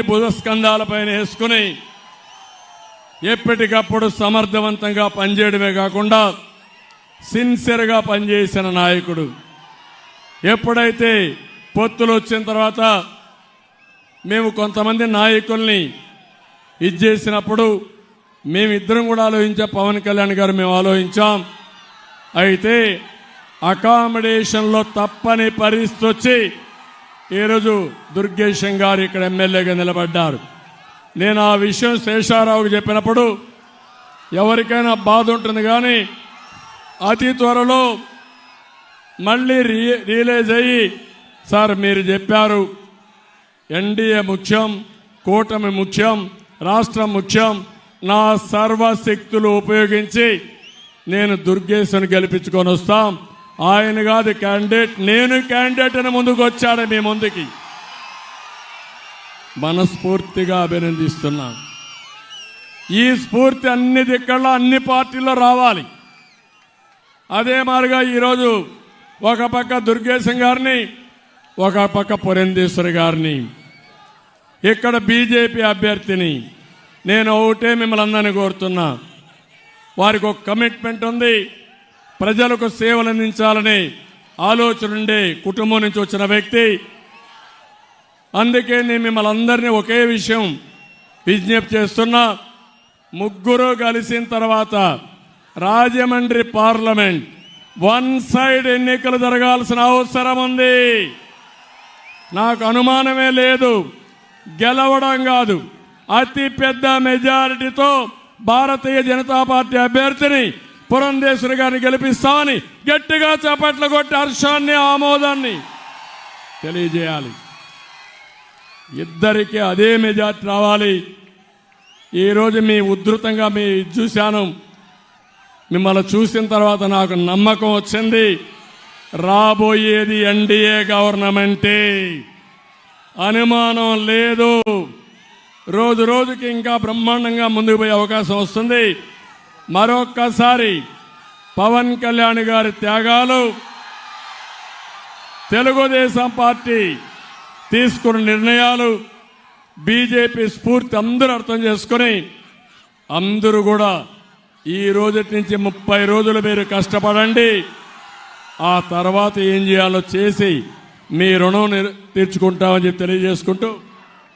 భుజస్కంధాలపైన వేసుకుని ఎప్పటికప్పుడు సమర్థవంతంగా పనిచేయడమే కాకుండా సిన్సియర్గా పనిచేసిన నాయకుడు. ఎప్పుడైతే పొత్తులు వచ్చిన తర్వాత మేము కొంతమంది నాయకుల్ని ఇది చేసినప్పుడు మేమిద్దరం కూడా ఆలోచించాం పవన్ కళ్యాణ్ గారు మేము ఆలోచించాం. అయితే అకామిడేషన్లో తప్పని పరిస్థితి వచ్చి ఈరోజు దుర్గేశం గారు ఇక్కడ ఎమ్మెల్యేగా నిలబడ్డారు. నేను ఆ విషయం శేషారావుకి చెప్పినప్పుడు ఎవరికైనా బాధ ఉంటుంది కానీ అతి త్వరలో మళ్ళీ రీ రియలైజ్ అయ్యి సార్ మీరు చెప్పారు ఎన్డీఏ ముఖ్యం కూటమి ముఖ్యం రాష్ట్రం ముఖ్యం నా సర్వశక్తులు ఉపయోగించి నేను దుర్గేశను గెలిపించుకొని వస్తాం. ఆయన కాదు క్యాండిడేట్ నేను క్యాండిడేట్ అని ముందుకు వచ్చాడు మీ ముందుకి. మనస్ఫూర్తిగా అభినందిస్తున్నాను. ఈ స్ఫూర్తి అన్ని దిక్కల్లో అన్ని పార్టీల్లో రావాలి. అదే మారుగా ఈరోజు ఒక పక్క దుర్గేశం గారిని ఒక పక్క పురంధేశ్వరి గారిని ఇక్కడ బీజేపీ అభ్యర్థిని నేను ఒకటే మిమ్మల్ని అందరినీ కోరుతున్నా. వారికి ఒక కమిట్మెంట్ ఉంది. ప్రజలకు సేవలు అందించాలనే ఆలోచన ఉండే కుటుంబం నుంచి వచ్చిన వ్యక్తి. అందుకే నేను మిమ్మల్ని అందరినీ ఒకే విషయం విజ్ఞప్తి చేస్తున్నా. ముగ్గురు కలిసిన తర్వాత రాజమండ్రి పార్లమెంట్ వన్ సైడ్ ఎన్నికలు జరగాల్సిన అవసరం ఉంది. నాకు అనుమానమే లేదు. గెలవడం కాదు. అతి పెద్ద మెజారిటీతో భారతీయ జనతా పార్టీ అభ్యర్థిని పురంధేశ్వరి గారిని గెలిపిస్తామని గట్టిగా చేపట్లు కొట్టి హర్షాన్ని ఆమోదాన్ని తెలియజేయాలి. ఇద్దరికి అదే మెజార్టీ రావాలి. ఈరోజు మీ ఉధృతంగా మీ ఇది చూశాను. మిమ్మల్ని చూసిన తర్వాత నాకు నమ్మకం వచ్చింది. రాబోయేది ఎన్డీఏ గవర్నమెంటే. అనుమానం లేదు. రోజు రోజుకి ఇంకా బ్రహ్మాండంగా ముందుకు పోయే అవకాశం వస్తుంది. మరొక్కసారి పవన్ కళ్యాణ్ గారి త్యాగాలు తెలుగుదేశం పార్టీ తీసుకున్న నిర్ణయాలు బీజేపీ స్ఫూర్తి అందరూ అర్థం చేసుకుని అందరూ కూడా ఈ రోజు నుంచి ముప్పై రోజులు మీరు కష్టపడండి. ఆ తర్వాత ఏం చేయాలో చేసి మీ రుణం తీర్చుకుంటామని చెప్పి తెలియజేసుకుంటూ